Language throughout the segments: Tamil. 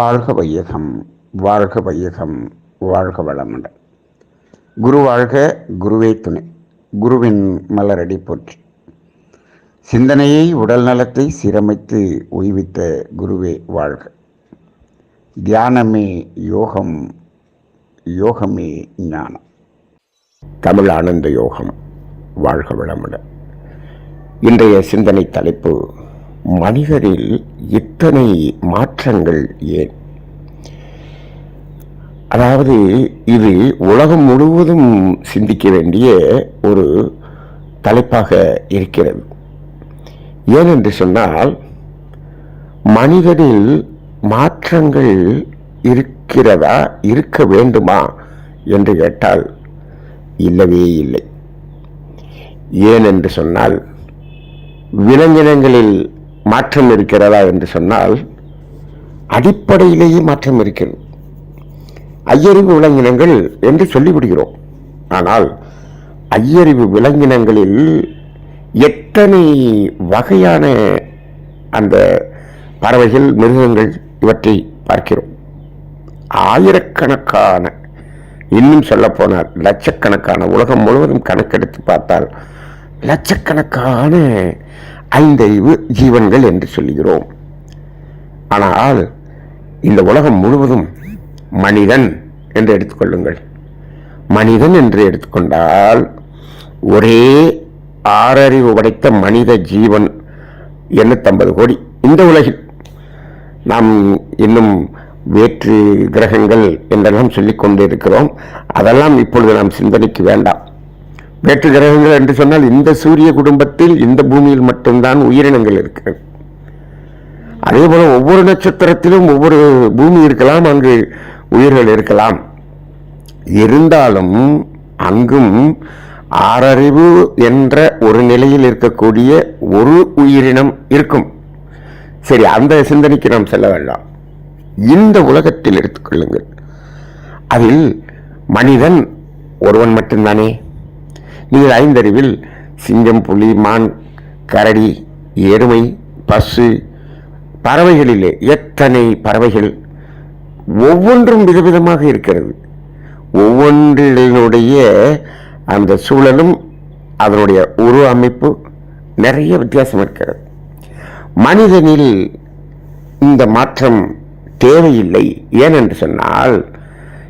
வாழ்க வையகம் வாழ்க வையகம் வாழ்க வளமுடன். குரு வாழ்க குருவே துணை. குருவின் மலரடி போற்றி. சிந்தனையை உடல் நலத்தை சீரமைத்து உய்வித்த குருவே வாழ்க. தியானமே யோகம் யோகமே ஞானம். தமிழ் ஆனந்த யோகம் வாழ்க வளமுடன். இன்றைய சிந்தனை தலைப்பு மனிதரில் இத்தனை மாற்றங்கள் ஏன்? அதாவது இது உலகம் முழுவதும் சிந்திக்க வேண்டிய ஒரு தலைப்பாக இருக்கிறது. ஏனென்று சொன்னால் மனிதரில் மாற்றங்கள் இருக்கிறதா இருக்க வேண்டுமா என்று கேட்டால் இல்லவே இல்லை. ஏனென்று சொன்னால் விலங்கினங்களில் மாற்றம் இருக்கிறதா என்று சொன்னால் அடிப்படையிலேயே மாற்றம் இருக்கிறது. ஐயறிவு விலங்கினங்கள் என்று சொல்லிவிடுகிறோம். ஆனால் ஐயறிவு விலங்கினங்களில் எத்தனை வகையான அந்த பறவைகள் மிருகங்கள் இவற்றை பார்க்கிறோம். ஆயிரக்கணக்கான இன்னும் சொல்லப்போனால் லட்சக்கணக்கான உலகம் முழுவதும் கணக்கெடுத்து பார்த்தால் லட்சக்கணக்கான ஐந்தறிவு ஜீவன்கள் என்று சொல்லுகிறோம். ஆனால் இந்த உலகம் முழுவதும் மனிதன் என்று எடுத்துக்கொள்ளுங்கள். மனிதன் என்று எடுத்துக்கொண்டால் ஒரே ஆறறிவு படைத்த மனித ஜீவன் எண்ணூத்தம்பது கோடி இந்த உலகில். நாம் இன்னும் வேற்று கிரகங்கள் என்றெல்லாம் சொல்லிக் கொண்டிருக்கிறோம் அதெல்லாம் இப்பொழுது நாம் சிந்தனைக்கு வேண்டாம். வேற்று கிரகங்கள் என்று சொன்னால் இந்த சூரிய குடும்பத்தில் இந்த பூமியில் மட்டும்தான் உயிரினங்கள் இருக்கிறது. அதே போல ஒவ்வொரு நட்சத்திரத்திலும் ஒவ்வொரு பூமி இருக்கலாம் அங்கு உயிர்கள் இருக்கலாம். இருந்தாலும் அங்கும் ஆறறிவு என்ற ஒரு நிலையில் இருக்கக்கூடிய ஒரு உயிரினம் இருக்கும். சரி அந்த சிந்தனைக்கு நாம் செல்ல வேண்டாம். இந்த உலகத்தில் எடுத்துக்கொள்ளுங்கள். அதில் மனிதன் ஒருவன் மட்டும்தானே? நீங்கள் ஐந்தறிவில் சிங்கம் புலி மான் கரடி எருமை பசு பறவைகளிலே எத்தனை பறவைகள் ஒவ்வொன்றும் விதவிதமாக இருக்கிறது. ஒவ்வொன்றினுடைய அந்த சூழலும் அதனுடைய உருவ அமைப்பு நிறைய வித்தியாசம் இருக்கிறது. மனிதனில் இந்த மாற்றம் தேவையில்லை. ஏனென்று சொன்னால்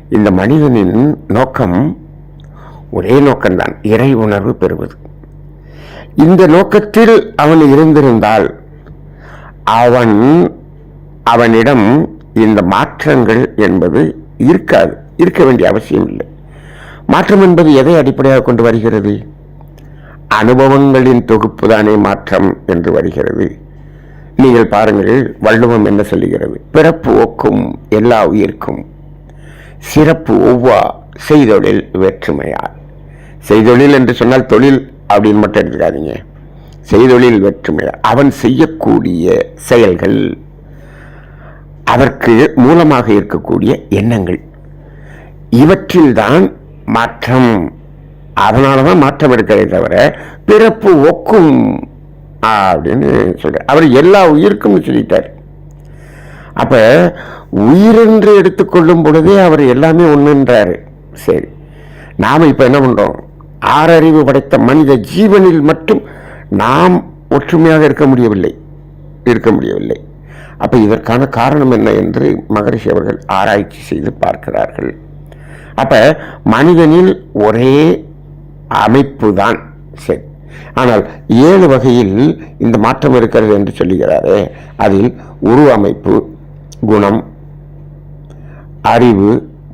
இந்த மனிதனின் நோக்கம் ஒரே நோக்கம்தான் இறை உணர்வு பெறுவது. இந்த நோக்கத்தில் அவன் இருந்திருந்தால் அவன் அவனிடம் இந்த மாற்றங்கள் என்பது இருக்காது இருக்க வேண்டிய அவசியம் இல்லை. மாற்றம் என்பது எதை அடிப்படையாக கொண்டு வருகிறது? அனுபவங்களின் தொகுப்பு தானே மாற்றம் என்று வருகிறது. நீங்கள் பாருங்கள் வள்ளுவம் என்ன சொல்லுகிறது? பிறப்பு ஒக்கும் எல்லா உயிர்க்கும் சிறப்பு ஒவ்வா செய்தொழில் வேற்றுமையால். செய்தொழில் என்று சொன்னால் தொழில் அப்படின்னு மட்டும் எடுத்துக்காதீங்க. செய்தொழில் வெற்றுமை. அவன் செய்யக்கூடிய செயல்கள் அதற்கு மூலமாக இருக்கக்கூடிய எண்ணங்கள். இவற்றில்தான் மாற்றம். அதனால தான் மாற்றம் எடுக்கிறதே தவிர பிறப்பு ஒக்கும் அப்படின்னு சொல்ற அவர் எல்லா உயிருக்கும் சொல்லிட்டார். அப்ப உயிரென்று எடுத்துக்கொள்ளும் பொழுதே அவர் எல்லாமே ஒன்றுன்றாரு சரி. நாம் இப்போ என்ன பண்ணுறோம் ஆறறிவு படைத்த மனித ஜீவனில் மட்டும் நாம் ஒற்றுமையாக இருக்க முடியவில்லை. இருக்க முடியவில்லை. அப்போ இதற்கான காரணம் என்ன என்று மகரிஷி அவர்கள் ஆராய்ச்சி செய்து பார்க்கிறார்கள். அப்போ மனிதனில் ஒரே அமைப்பு தான் சரி ஆனால் ஏழு வகையில் இந்த மாற்றம் இருக்கிறது என்று சொல்லுகிறாரே. அதில் உருவமைப்பு குணம் அறிவு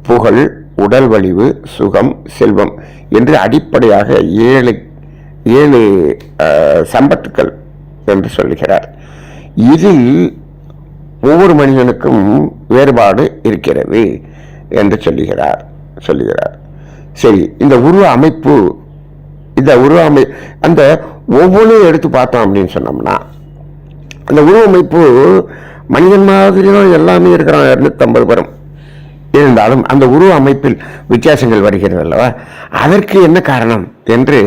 புகழ் உடல் வலிவு சுகம் செல்வம் என்று அடிப்படையாக ஏழு ஏழு சம்பத்துக்கள் என்று சொல்லுகிறார். இதில் ஒவ்வொரு மனிதனுக்கும் வேறுபாடு இருக்கிறது என்று சொல்லுகிறார் சொல்லுகிறார். சரி இந்த உருவ அமைப்பு இந்த உருவ அமை அந்த ஒவ்வொன்றும் எடுத்து பார்த்தோம் அப்படின்னு சொன்னோம்னா அந்த உருவமைப்பு மனிதன் மாதிரி தான் எல்லாமே இருக்கிறான். இரநூத்தம்பது பேரும். இருந்தாலும் அந்த உருவ அமைப்பில் வித்தியாசங்கள் வருகிறது அல்லவா? அதற்கு என்ன காரணம் என்று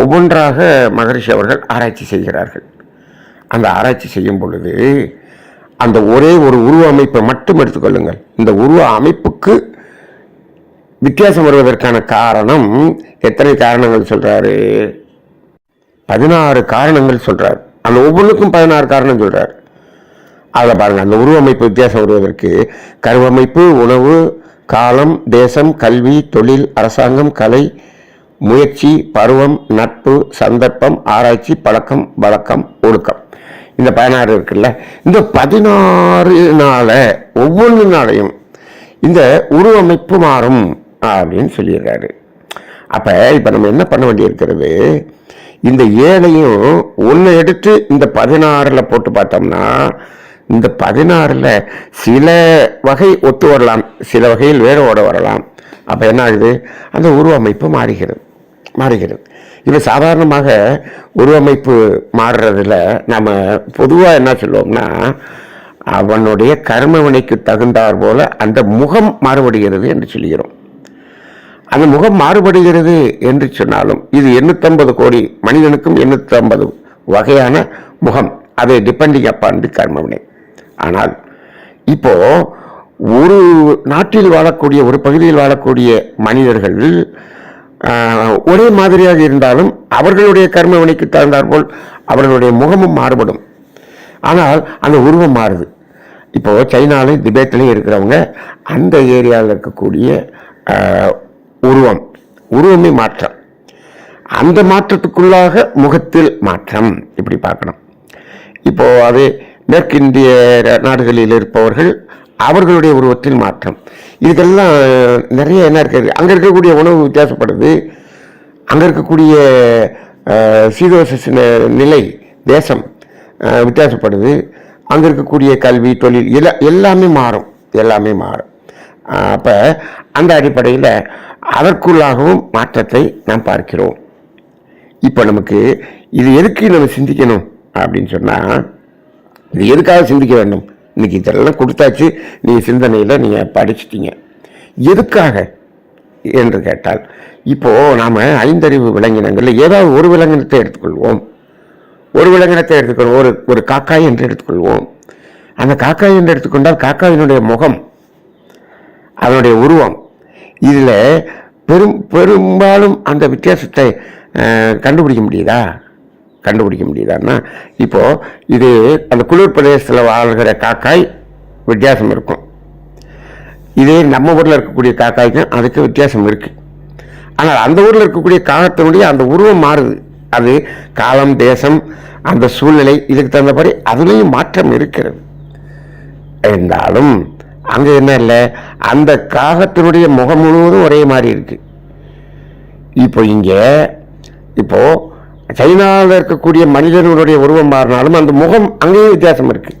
ஒவ்வொன்றாக மகரிஷி அவர்கள் ஆராய்ச்சி செய்கிறார்கள். அந்த ஆராய்ச்சி செய்யும் பொழுது அந்த ஒரே ஒரு உருவ அமைப்பை மட்டும் எடுத்துக்கொள்ளுங்கள் இந்த உருவ அமைப்புக்கு வித்தியாசம் வருவதற்கான காரணம் எத்தனை காரணங்கள் சொல்கிறாரு பதினாறு காரணங்கள் சொல்கிறார் அந்த ஒவ்வொன்றுக்கும் பதினாறு காரணம் சொல்கிறார் அதில் பாருங்கள் அந்த உருவமைப்பு வித்தியாசம் வருவதற்கு கருவமைப்பு உணவு காலம் தேசம் கல்வி தொழில் அரசாங்கம் கலை முயற்சி பருவம் நட்பு சந்தர்ப்பம் ஆராய்ச்சி பழக்கம் வழக்கம் ஒழுக்கம். இந்த பதினாறு இருக்குல்ல? இந்த பதினாறுனால ஒவ்வொன்று நாளையும் இந்த உருவமைப்பு மாறும் அப்படின்னு சொல்லிடுறாரு அப்போ இப்போ நம்ம என்ன பண்ண வேண்டியிருக்கிறது? இந்த ஏழையும் ஒன்று எடுத்து இந்த பதினாறில் போட்டு பார்த்தோம்னா இந்த பதினாறில் சில வகை ஒத்து வரலாம் சில வகையில் வேற ஓட வரலாம். அப்போ என்ன ஆகுது? அந்த உருவமைப்பு மாறுகிறது மாறுகிறது. இது சாதாரணமாக உருவமைப்பு மாறுறதுல நம்ம பொதுவாக என்ன சொல்லுவோம்னா அவனுடைய கர்மவினைக்கு தகுந்தார் போல அந்த முகம் மாறுபடுகிறது என்று சொல்கிறோம். அந்த முகம் மாறுபடுகிறது என்று சொன்னாலும் இது எண்ணூற்றம்பது கோடி மனிதனுக்கும் எண்ணூற்றம்பது வகையான முகம். அது டிபெண்டிங் அப்பான் தி கர்மவினை. ஆனால் இப்போ ஒரு நாட்டில் வாழக்கூடிய ஒரு பகுதியில் வாழக்கூடிய மனிதர்கள் ஒரே மாதிரியாக இருந்தாலும் அவர்களுடைய கர்மவினைக்கு தகுந்தாற்போல் அவர்களுடைய முகமும் மாறுபடும். ஆனால் அந்த உருவம் மாறுது. இப்போ சைனாலையும் திபேத்லையும் இருக்கிறவங்க அந்த ஏரியாவில் இருக்கக்கூடிய உருவம் உருவமே மாற்றம். அந்த மாற்றத்துக்குள்ளாக முகத்தில் மாற்றம் இப்படி பார்க்கணும். இப்போது அது மேற்கிந்திய நாடுகளில் இருப்பவர்கள் அவர்களுடைய உருவத்தில் மாற்றம். இதுக்கெல்லாம் நிறைய என்ன இருக்குது அங்கே இருக்கக்கூடிய உணவு வித்தியாசப்படுது. அங்கே இருக்கக்கூடிய சீதோச நிலை தேசம் வித்தியாசப்படுது. அங்கே இருக்கக்கூடிய கல்வி தொழில் எல்லா எல்லாமே மாறும். எல்லாமே மாறும். அப்போ அந்த அடிப்படையில் அதற்குள்ளாகவும் மாற்றத்தை நாம் பார்க்கிறோம். இப்போ நமக்கு இது எதுக்கு நம்ம சிந்திக்கணும்? அப்படின்னு சொன்னால் இது எதுக்காக சிந்திக்க வேண்டும்? இன்னைக்கு இதெல்லாம் கொடுத்தாச்சு. நீங்கள் சிந்தனையில் நீங்கள் படிச்சிட்டீங்க. எதுக்காக என்று கேட்டால் இப்போது நாம் ஐந்தறிவு விலங்கினங்களில் ஏதாவது ஒரு விலங்கினத்தை எடுத்துக்கொள்வோம். ஒரு விலங்கினத்தை எடுத்துக்கொள்வோம் ஒரு ஒரு காக்காய் என்று எடுத்துக்கொள்வோம். அந்த காக்காய் என்று எடுத்துக்கொண்டால் காக்காயினுடைய முகம் அதனுடைய உருவம் இதில் பெரும் பெரும்பாலும் அந்த வித்தியாசத்தை கண்டுபிடிக்க முடியுதா? கண்டுபிடிக்க முடியுதான்னா இப்போது இது அந்த குளிர் பிரதேசத்தில் வாழ்கிற காக்காய் வித்தியாசம் இருக்கும். இதே நம்ம ஊரில் இருக்கக்கூடிய காக்காய்க்கும் அதுக்கு வித்தியாசம் இருக்குது ஆனால் அந்த ஊரில் இருக்கக்கூடிய காகத்தினுடைய அந்த உருவம் மாறுது. அது காலம் தேசம் அந்த சூழ்நிலை இதுக்கு தகுந்தபடி அதுலேயும் மாற்றம் இருக்கிறது. இருந்தாலும் அங்கே என்ன இல்லை? அந்த காகத்தினுடைய முகம் முழுவதும் ஒரே மாதிரி இருக்குது இப்போ இங்கே இப்போது சைனாவில் இருக்கக்கூடிய மனிதர்களுடைய உருவம் மாறினாலும் அந்த முகம் அங்கேயும் வித்தியாசம் இருக்குது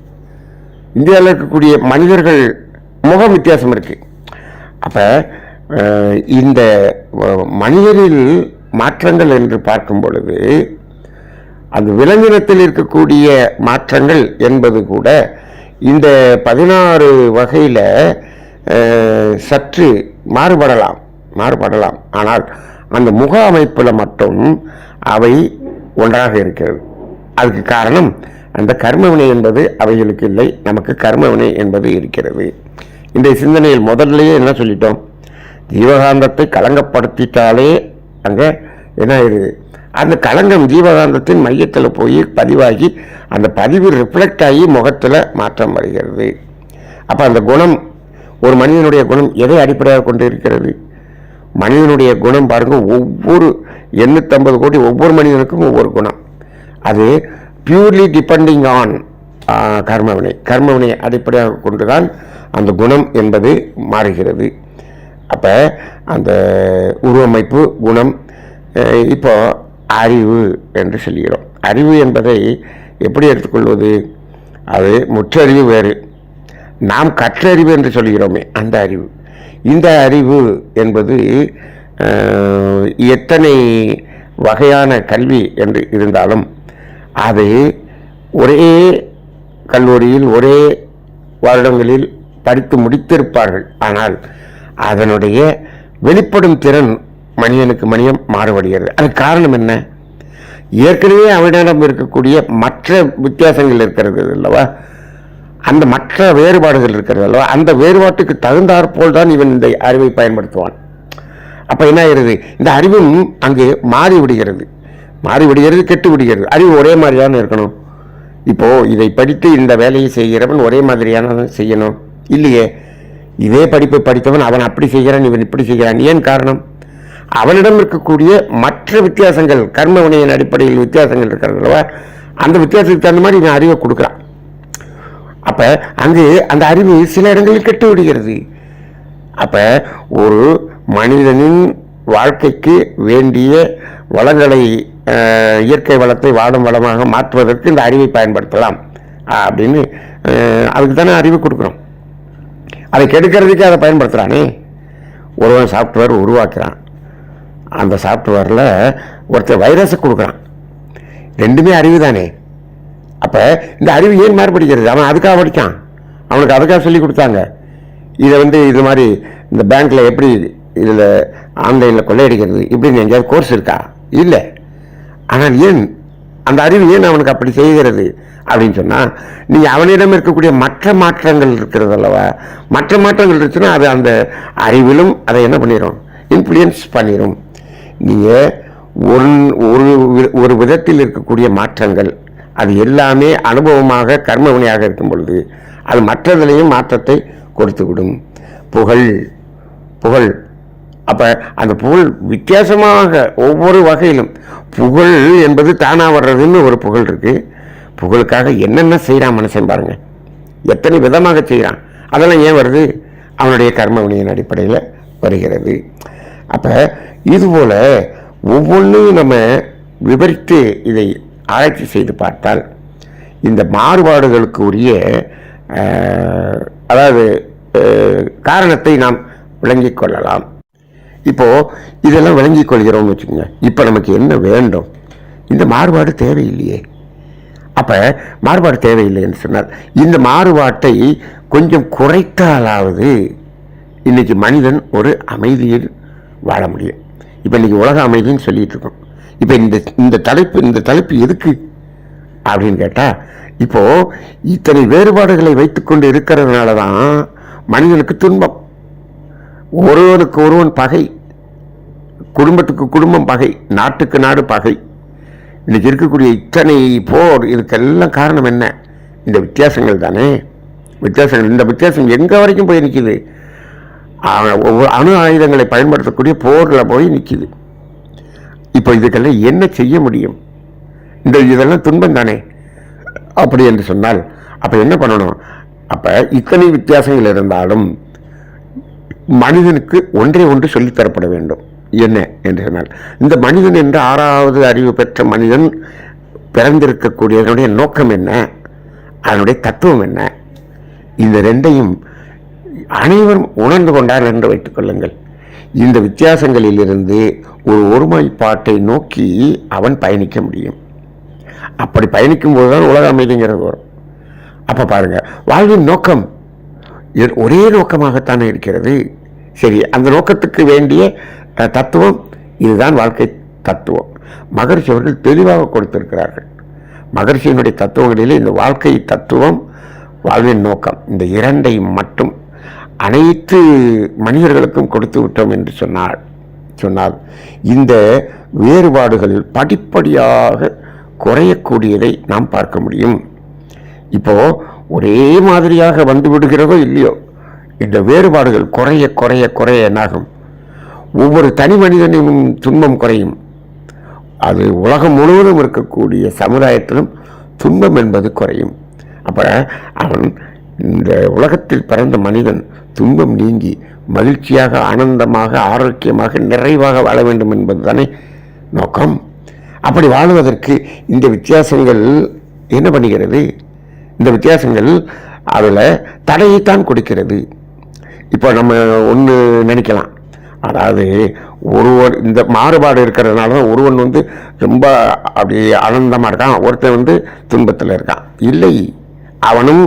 இந்தியாவில் இருக்கக்கூடிய மனிதர்கள் முகம் வித்தியாசம் இருக்குது அப்போ இந்த மனிதரில் மாற்றங்கள் என்று பார்க்கும் பொழுது அந்த விலங்கினத்தில் இருக்கக்கூடிய மாற்றங்கள் என்பது கூட இந்த பதினாறு வகையில் சற்று மாறுபடலாம் மாறுபடலாம். ஆனால் அந்த முக அமைப்பில் மட்டும் அவை ஒன்றாக இருக்கிறது. அதுக்கு காரணம் அந்த கர்மவினை என்பது அவைகளுக்கு இல்லை நமக்கு கர்மவினை என்பது இருக்கிறது. இந்த சிந்தனையில் முதல்லயே என்ன சொல்லிட்டோம்? ஜீவகாந்தத்தை கலங்கப்படுத்திட்டாலே அங்கே என்ன ஆயிடுது அந்த கலங்கம் ஜீவகாந்தத்தின் மையத்தில் போய் பதிவாகி அந்த பதிவு ரிஃப்ளெக்ட் ஆகி முகத்தில் மாற்றம் வருகிறது. அப்போ அந்த குணம் ஒரு மனிதனுடைய குணம் எதை அடிப்படையாக கொண்டு இருக்கிறது? மனிதனுடைய குணம் பாருங்க ஒவ்வொரு எண்ணூற்றம்பது கோடி ஒவ்வொரு மனிதனுக்கும் ஒவ்வொரு குணம். அது பியூர்லி டிபெண்டிங் ஆன் கர்மவினை. கர்மவினை அடிப்படையாக கொண்டுதான் அந்த குணம் என்பது மாறுகிறது. அப்போ அந்த உருவமைப்பு குணம் இப்போ அறிவு என்று சொல்கிறோம். அறிவு என்பதை எப்படி எடுத்துக்கொள்வது? அது முற்றறிவு வேறு. நாம் கற்றறிவு என்று சொல்கிறோமே அந்த அறிவு. இந்த அறிவு என்பது எத்தனை வகையான கல்வி என்று இருந்தாலும் அது ஒரே கல்லூரியில் ஒரே வருடங்களில் படித்து முடித்திருப்பார்கள். ஆனால் அதனுடைய வெளிப்படும் திறன் மனிதனுக்கு மனிதம் மாறுபடுகிறது. அதுக்கு காரணம் என்ன? ஏற்கனவே அவனிடம் இருக்கக்கூடிய மற்ற வித்தியாசங்கள் இருக்கிறது அல்லவா? அந்த மற்ற வேறுபாடுகள் இருக்கிறது அல்லவா? அந்த வேறுபாட்டுக்கு தகுந்தாற்போல் தான் இவன் இந்த அறிவை பயன்படுத்துவான். அப்போ என்ன ஆகிறது இந்த அறிவும் அங்கு மாறி விடுகிறது. மாறி விடுகிறது கெட்டு விடுகிறது. அறிவு ஒரே மாதிரியான இருக்கணும். இப்போ இதை படித்து இந்த வேலையை செய்கிறவன் ஒரே மாதிரியான செய்யணும். இல்லையே? இதே படிப்பை படித்தவன் அவன் அப்படி செய்கிறான் இவன் இப்படி செய்கிறான். ஏன் காரணம்? அவனிடம் இருக்கக்கூடிய மற்ற வித்தியாசங்கள் கர்ம வினையின் அடிப்படையில் வித்தியாசங்கள் இருக்கிறது அந்த வித்தியாசத்துக்கு தகுந்த மாதிரி இவன் அறிவை கொடுக்குறான். அப்போ அங்கு அந்த அறிவு சில இடங்களில் கெட்டு விடுகிறது. அப்போ ஒரு மனிதனின் வாழ்க்கைக்கு வேண்டிய வளங்களை இயற்கை வளத்தை வாடும் வளமாக மாற்றுவதற்கு இந்த அறிவை பயன்படுத்தலாம். அப்படின்னு அதுக்கு தானே அறிவு கொடுக்குறோம். அதை கெடுக்கிறதுக்கே அதை பயன்படுத்துகிறானே ஒருவன் சாஃப்ட்வேர் உருவாக்குறான். அந்த சாஃப்ட்வேரில் ஒருத்தர் வைரஸை கொடுக்குறான். ரெண்டுமே அறிவு தானே அப்போ இந்த அறிவு ஏன் மாறுபடுகிறது? அவன் அதுக்காக படித்தான் அவனுக்கு அதுக்காக சொல்லி கொடுத்தாங்க. இதை வந்து இது மாதிரி இந்த பேங்க்கில் எப்படி இதில் ஆன்லைனில் கொள்ளையடிக்கிறது இப்படின்னு எங்கேயாவது கோர்ஸ் இருக்கா? இல்லை. ஆனால் ஏன்? அந்த அறிவு ஏன் அவனுக்கு அப்படி செய்கிறது? அப்படின்னு சொன்னால் நீங்கள் அவனிடம் இருக்கக்கூடிய மற்ற மாற்றங்கள் இருக்கிறது அல்லவா? மற்ற மாற்றங்கள் இருந்துச்சுன்னா அது அந்த அறிவிலும் அதை என்ன பண்ணிடும் இன்ஃப்ளூயன்ஸ் பண்ணிடும் நீங்கள் ஒரு ஒரு வி- ஒரு விதத்தில் இருக்கக்கூடிய மாற்றங்கள். அது எல்லாமே அனுபவமாக கர்ம வினையாக இருக்கும் பொழுது அது மற்றதிலையும் மாற்றத்தை கொடுத்துவிடும். புகழ் புகழ் அப்போ அந்த புகழ் வித்தியாசமாக ஒவ்வொரு வகையிலும் புகழ் என்பது தானாக வர்றதுன்னு ஒரு புகழ் இருக்கு. புகழுக்காக என்னென்ன செய்கிறான் மனுஷன் பாருங்கள் எத்தனை விதமாக செய்கிறான் அதெல்லாம் ஏன் வருது? அவனுடைய கர்ம வினையின் அடிப்படையில் வருகிறது. அப்போ இதுபோல் ஒவ்வொன்றையும் நம்ம விவரித்து இதை ஆராய்ச்சி செய்து பார்த்தால் இந்த மாறுபாடுகளுக்கு உரிய அதாவது காரணத்தை நாம் விளங்கிக் கொள்ளலாம். இப்போ இதெல்லாம் விளங்கிக் கொள்கிறோம்னு வச்சுக்கோங்க. இப்போ நமக்கு என்ன வேண்டும்? இந்த மாறுபாடு தேவையில்லையே. அப்போ மாறுபாடு தேவையில்லைன்னு சொன்னால் இந்த மாறுபாட்டை கொஞ்சம் குறைத்தாலாவது இன்றைக்கி மனிதன் ஒரு அமைதியில் வாழ முடியும். இப்போ இன்றைக்கி உலக அமைதின்னு சொல்லிகிட்டு இருக்கோம். இப்போ இந்த இந்த தலைப்பு இந்த தலைப்பு எதுக்கு அப்படின்னு கேட்டால் இப்போ இத்தனை வேறுபாடுகளை வைத்துக்கொண்டு இருக்கிறதுனால தான் மனிதனுக்கு துன்பம். ஒருவருக்கு ஒருவன் பகை குடும்பத்துக்கு குடும்பம் பகை நாட்டுக்கு நாடு பகை. இன்னைக்கு இருக்கக்கூடிய இத்தனை போர் இதுக்கெல்லாம் காரணம் என்ன? இந்த வித்தியாசங்கள் தானே? வித்தியாசங்கள் இந்த வித்தியாசம் எங்கே வரைக்கும் போய் நிற்கிது ஒவ்வொரு அணு ஆயுதங்களை பயன்படுத்தக்கூடிய போரில் போய் நிற்கிது இப்போ இதுக்கெல்லாம் என்ன செய்ய முடியும்? இந்த இதெல்லாம் துன்பம் தானே? அப்படி என்று சொன்னால் அப்போ என்ன பண்ணணும்? அப்போ இத்தனை வித்தியாசங்கள் இருந்தாலும் மனிதனுக்கு ஒன்றே ஒன்று சொல்லித் தரப்பட வேண்டும். என்ன என்று சொன்னால் இந்த மனிதன் என்ற ஆறாவது அறிவு பெற்ற மனிதன் பிறந்திருக்கக்கூடியதனுடைய நோக்கம் என்ன? அதனுடைய தத்துவம் என்ன? இந்த ரெண்டையும் அனைவரும் உணர்ந்து கொண்டார் என்று வைத்துக் கொள்ளுங்கள். இந்த வித்தியாசங்களிலிருந்து ஒரு ஒருமைப்பாட்டை நோக்கி அவன் பயணிக்க முடியும். அப்படி பயணிக்கும் போதுதான் உலக அமைதிங்கிறது வரும். அப்போ பாருங்கள் வாழ்வின் நோக்கம் ஒரே நோக்கமாகத்தானே இருக்கிறது? சரி அந்த நோக்கத்துக்கு வேண்டிய தத்துவம் இதுதான் வாழ்க்கை தத்துவம். மகர்ஷி அவர்கள் தெளிவாக கொடுத்திருக்கிறார்கள். மகர்ஷியினுடைய தத்துவங்களிலே இந்த வாழ்க்கை தத்துவம் வாழ்வின் நோக்கம் இந்த இரண்டை மட்டும் அனைத்து மனிதர்களுக்கும் கொடுத்து விட்டோம் என்று சொன்னார் சொன்னால் இந்த வேறுபாடுகள் படிப்படியாக குறையக்கூடியதை நாம் பார்க்க முடியும். இப்போது ஒரே மாதிரியாக வந்து விடுகிறதோ இல்லையோ இந்த வேறுபாடுகள் குறைய குறைய குறைய என்னாகும்? ஒவ்வொரு தனி மனிதனையும் துன்பம் குறையும். அது உலகம் முழுவதும் இருக்கக்கூடிய சமுதாயத்திலும் துன்பம் என்பது குறையும். அப்போ அவன் இந்த உலகத்தில் பிறந்த மனிதன் துன்பம் நீங்கி மகிழ்ச்சியாக ஆனந்தமாக ஆரோக்கியமாக நிறைவாக வாழ வேண்டும் என்பது தானே நோக்கம்? அப்படி வாழ்வதற்கு இந்த வித்தியாசங்கள் என்ன பண்ணுகிறது? இந்த வித்தியாசங்கள் அதில் தடையைத்தான் கொடுக்கிறது. இப்போ நம்ம ஒன்று நினைக்கலாம். அதாவது ஒருவர் இந்த மாறுபாடு இருக்கிறதுனால தான் ஒருவன் வந்து ரொம்ப அப்படி ஆனந்தமாக இருக்கான். ஒருத்தன் வந்து துன்பத்தில் இருக்கான். இல்லை அவனும்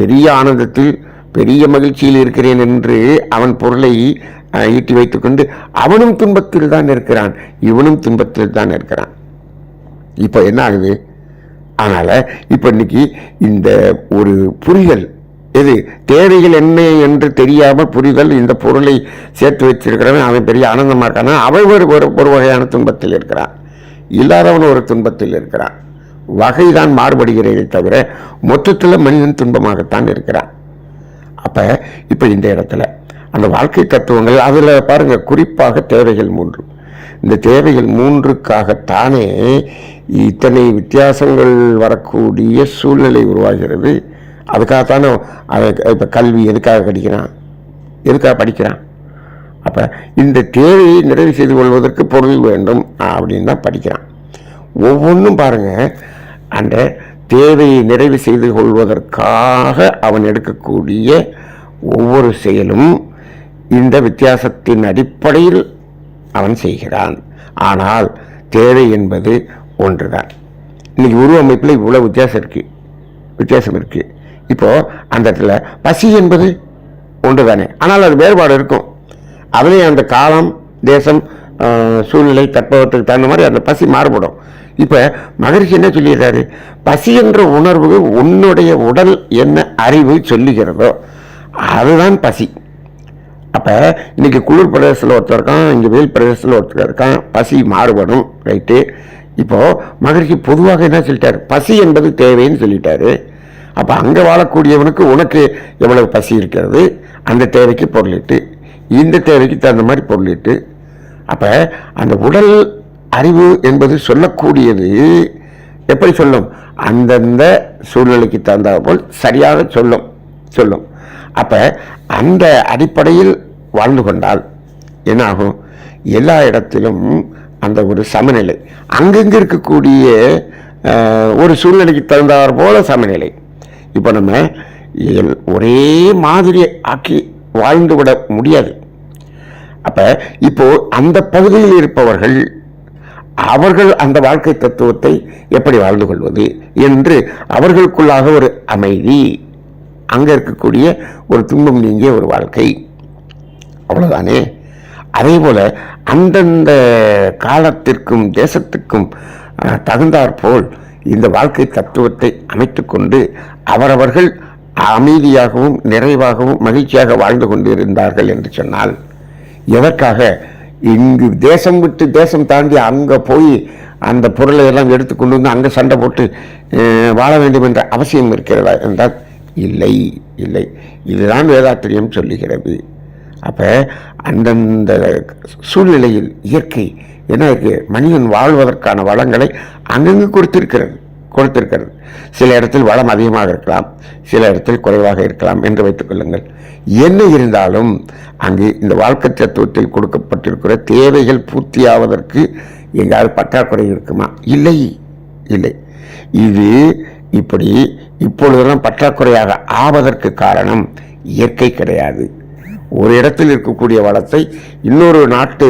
பெரிய ஆனந்தத்தில் பெரிய மகிழ்ச்சியில் இருக்கிறேன் என்று அவன் பொருளை ஈட்டி வைத்துக்கொண்டு அவனும் துன்பத்தில் தான் இருக்கிறான். இவனும் துன்பத்தில் தான் இருக்கிறான். இப்போ என்ன ஆகுது? அதனால் இப்போ இன்னைக்கு இந்த ஒரு புரிதல் எது தேவைகள் என்ன என்று தெரியாமல் புரிதல் இந்த பொருளை சேர்த்து வச்சிருக்கிறவன் அவன் பெரிய ஆனந்தமாக இருக்கானா? அவன் ஒரு ஒரு ஒரு வகையான துன்பத்தில் இருக்கிறான். இல்லாதவன் ஒரு துன்பத்தில் இருக்கிறான். வகைதான் மாறுபடுகிறதே தவிர மொத்தத்தில் மனிதன் துன்பமாகத்தான் இருக்கிறான். அப்போ இப்போ இந்த இடத்துல அந்த வாழ்க்கை தத்துவங்கள் அதில் பாருங்கள் குறிப்பாக தேவைகள் மூன்று. இந்த தேவைகள் மூன்றுக்காகத்தானே இத்தனை வித்தியாசங்கள் வரக்கூடிய சூழ்நிலை உருவாகிறது. அதுக்காகத்தானே அவன் இப்போ கல்வி எதுக்காக படிக்கிறான் எதுக்காக படிக்கிறான்? அப்போ இந்த தேவையை நிறைவு செய்து கொள்வதற்கு பொருள் வேண்டும் அப்படின்னு தான் படிக்கிறான். ஒவ்வொன்றும் பாருங்கள் அந்த தேவையை நிறைவு செய்து கொள்வதற்காக அவன் எடுக்கக்கூடிய ஒவ்வொரு செயலும் இந்த வித்தியாசத்தின் அடிப்படையில் அவன் செய்கிறான். ஆனால் தேவை என்பது ஒன்றுதான். இன்னைக்கு உருவமைப்பில் இவ்வளோ வித்தியாசம் இருக்குது வித்தியாசம் இருக்குது இப்போது அந்த இடத்துல பசி என்பது ஒன்று தானே ஆனால் அது வேறுபாடு இருக்கும். அதிலே அந்த காலம் தேசம் சூழ்நிலை தட்பவத்துக்கு தகுந்த மாதிரி அந்த பசி மாறுபடும். இப்போ மகரிஷி என்ன சொல்லிடுறாரு? பசி என்ற உணர்வு உன்னுடைய உடல் என்ன அறிவு சொல்லுகிறதோ அதுதான் பசி. அப்போ இன்றைக்கி குளிர் பிரதேசத்தில் ஒருத்தர் இருக்கான் இங்கே வெயில் பிரதேசத்தில் ஒருத்தர் இருக்கான் பசி மாறுபடும் ரைட்டு இப்போது மகரிஷி பொதுவாக என்ன சொல்லிட்டார்? பசி என்பது தேவைன்னு சொல்லிட்டாரு. அப்போ அங்கே வாழக்கூடியவனுக்கு உனக்கு எவ்வளவு பசி இருக்கிறது? அந்த தேவைக்கு பொருளிட்டு இந்த தேவைக்கு தகுந்த மாதிரி பொருளிட்டு அப்போ அந்த உடல் அறிவு என்பது சொல்லக்கூடியது எப்படி சொல்லும்? அந்தந்த சூழ்நிலைக்கு தகுந்தாற்போல் சரியாக சொல்லும். சொல்லும். அப்போ அந்த அடிப்படையில் வாழ்ந்து கொண்டால் என்னாகும்? எல்லா இடத்திலும் அந்த ஒரு சமநிலை. அங்கங்கே இருக்கக்கூடிய ஒரு சூழ்நிலைக்கு தகுந்தாற் போல சமநிலை. இப்போ நம்ம எல்- ஒரே மாதிரி ஆக்கி வாழ்ந்து விட முடியாது. அப்போ இப்போ அந்த பகுதியில் இருப்பவர்கள் அவர்கள் அந்த வாழ்க்கை தத்துவத்தை எப்படி வாழ்ந்து கொள்வது என்று அவர்களுக்குள்ளாக ஒரு அமைதி அங்கே இருக்கக்கூடிய ஒரு துன்பம் நீங்கிய ஒரு வாழ்க்கை. அவ்வளோதானே அதே போல் அந்தந்த காலத்திற்கும் தேசத்துக்கும் தகுந்தாற்போல் இந்த வாழ்க்கை தத்துவத்தை அமைத்துக்கொண்டு அவரவர்கள் அமைதியாகவும் நிறைவாகவும் மகிழ்ச்சியாக வாழ்ந்து கொண்டிருந்தார்கள் என்று சொன்னால் எதற்காக? இங்கு தேசம் விட்டு தேசம் தாண்டி அங்கே போய் அந்த பொருளை எல்லாம் எடுத்து கொண்டு வந்து அங்கே சண்டை போட்டு வாழ வேண்டும் என்ற அவசியம் இருக்கிறதா என்றால் இல்லை இல்லை. இதுதான் வேதாத்திரியம் சொல்லுகிறது. அப்போ அந்தந்த சூழ்நிலையில் இயற்கை என்ன இருக்கு? மனிதன் வாழ்வதற்கான வளங்களை அங்கங்கு கொடுத்திருக்கிறது கொடுத்திருக்கிறது. சில இடத்தில் வளம் அதிகமாக இருக்கலாம் சில இடத்தில் குறைவாக இருக்கலாம் என்று வைத்துக் கொள்ளுங்கள். என்ன இருந்தாலும் அங்கு இந்த வாழ்க்கை தத்துவத்தில் கொடுக்கப்பட்டிருக்கிற தேவைகள் பூர்த்தியாவதற்கு எங்காவது பற்றாக்குறை இருக்குமா? இல்லை இல்லை. இது இப்படி இப்பொழுதெல்லாம் பற்றாக்குறையாக ஆவதற்கு காரணம் இயற்கை கிடையாது. ஒரு இடத்தில் இருக்கக்கூடிய வளத்தை இன்னொரு நாட்டு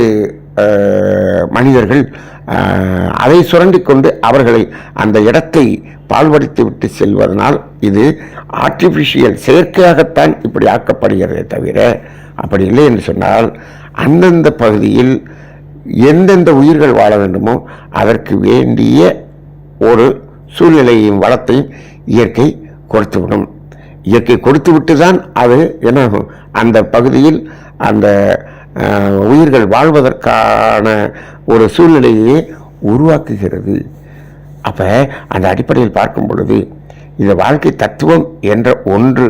மனிதர்கள் அதை சுரண்டி கொண்டு அவர்களை அந்த இடத்தை பால்படுத்தி விட்டு செல்வதனால் இது ஆர்டிஃபிஷியல் செயற்கையாகத்தான் இப்படி ஆக்கப்படுகிறதே தவிர அப்படி இல்லை என்று சொன்னால் அந்தந்த பகுதியில் எந்தெந்த உயிர்கள் வாழ வேண்டுமோ அதற்கு வேண்டிய ஒரு சூழ்நிலையையும் வளத்தையும் இயற்கை கொடுத்துவிடும் இயற்கை கொடுத்து விட்டு தான் அது என்னாகும்? அந்த பகுதியில் அந்த உயிர்கள் வாழ்வதற்கான ஒரு சூழ்நிலையை உருவாக்குகிறது. அப்போ அந்த அடிப்படையில் பார்க்கும் பொழுது இந்த வாழ்க்கை தத்துவம் என்ற ஒன்று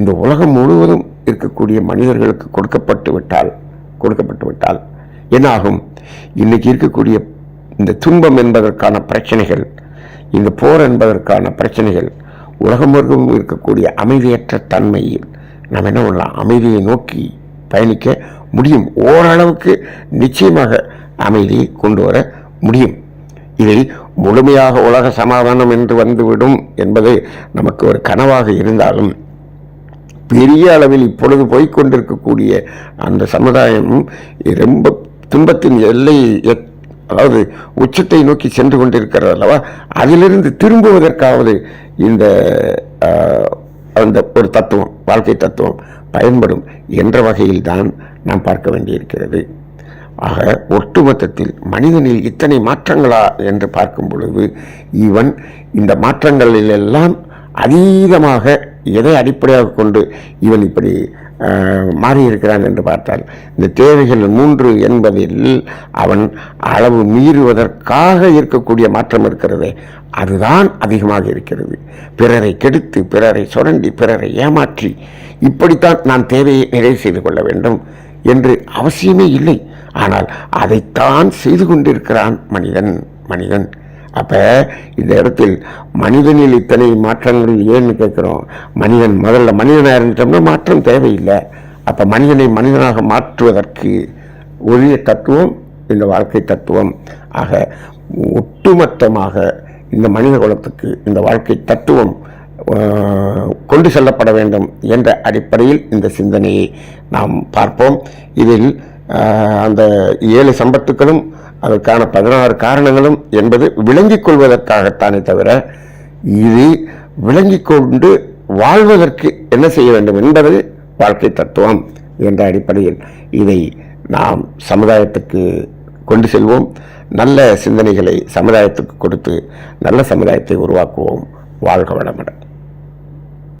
இந்த உலகம் முழுவதும் இருக்கக்கூடிய மனிதர்களுக்கு கொடுக்கப்பட்டு விட்டால் கொடுக்கப்பட்டு விட்டால் என்னாகும்? இன்றைக்கி இன்னைக்கு இருக்கக்கூடிய இந்த துன்பம் என்பதற்கான பிரச்சனைகள் இந்த போர் என்பதற்கான பிரச்சனைகள் உலகம் முழுவதும் இருக்கக்கூடிய அமைதியற்ற தன்மையில் நாம் என்ன பண்ணலாம்? அமைதியை நோக்கி பயணிக்க முடியும். ஓரளவுக்கு நிச்சயமாக அமைதியை கொண்டு வர முடியும். இதில் முழுமையாக உலக சமாதானம் என்று வந்துவிடும் என்பது நமக்கு ஒரு கனவாக இருந்தாலும் பெரிய அளவில் இப்பொழுது போய்கொண்டிருக்கக்கூடிய அந்த சமுதாயம் ரொம்ப துன்பத்தின் எல்லை எத்- அதாவது உச்சத்தை நோக்கி சென்று கொண்டிருக்கிறது அல்லவா அதிலிருந்து திரும்புவதற்காவது இந்த அந்த ஒரு தத்துவம் வாழ்க்கை தத்துவம் பயன்படும் என்ற வகையில் தான் நாம் பார்க்க வேண்டியிருக்கிறது. ஆக ஒட்டுமொத்தத்தில் மனிதனில் இத்தனை மாற்றங்களா என்று பார்க்கும் பொழுது இவன் இந்த மாற்றங்களில் எல்லாம் அதீதமாக எதை அடிப்படையாக கொண்டு இவன் இப்படி மாறியிருக்கிறான் என்று பார்த்தால் இந்த தேவைகள் மூன்று என்பதில் அவன் அளவு மீறுவதற்காக இருக்கக்கூடிய மாற்றம் இருக்கிறது. அதுதான் அதிகமாக இருக்கிறது. பிறரை கெடுத்து பிறரை சுரண்டி பிறரை ஏமாற்றி இப்படித்தான் நான் தேவையை நிறைவு செய்து கொள்ள வேண்டும் என்று அவசியமே இல்லை. ஆனால் அதைத்தான் செய்து கொண்டிருக்கிறான் மனிதன் மனிதன். அப்போ இந்த இடத்தில் மனிதனில் இத்தனை மாற்றங்கள் ஏன்னு கேட்குறோம். மனிதன் முதல்ல மனிதனாக இருந்துட்டோம்னா மாற்றம் தேவையில்லை. அப்போ மனிதனை மனிதனாக மாற்றுவதற்கு ஒழிய தத்துவம் இந்த வாழ்க்கை தத்துவம். ஆக ஒட்டுமொத்தமாக இந்த மனித குலத்துக்கு இந்த வாழ்க்கை தத்துவம் கொண்டு செல்லப்பட வேண்டும் என்ற அடிப்படையில் இந்த சிந்தனையை நாம் பார்ப்போம். இதில் அந்த ஏழு சம்பத்துக்களும் அதற்கான பதினாறு காரணங்களும் என்பது விளங்கிக் கொள்வதற்காகத்தானே தவிர இது விளங்கிக் கொண்டு வாழ்வதற்கு என்ன செய்ய வேண்டும் என்பது வாழ்க்கை தத்துவம் என்ற அடிப்படையில் இதை நாம் சமுதாயத்துக்கு கொண்டு செல்வோம். நல்ல சிந்தனைகளை சமுதாயத்துக்கு கொடுத்து நல்ல சமுதாயத்தை உருவாக்குவோம். வாழ்க வளமுடன்.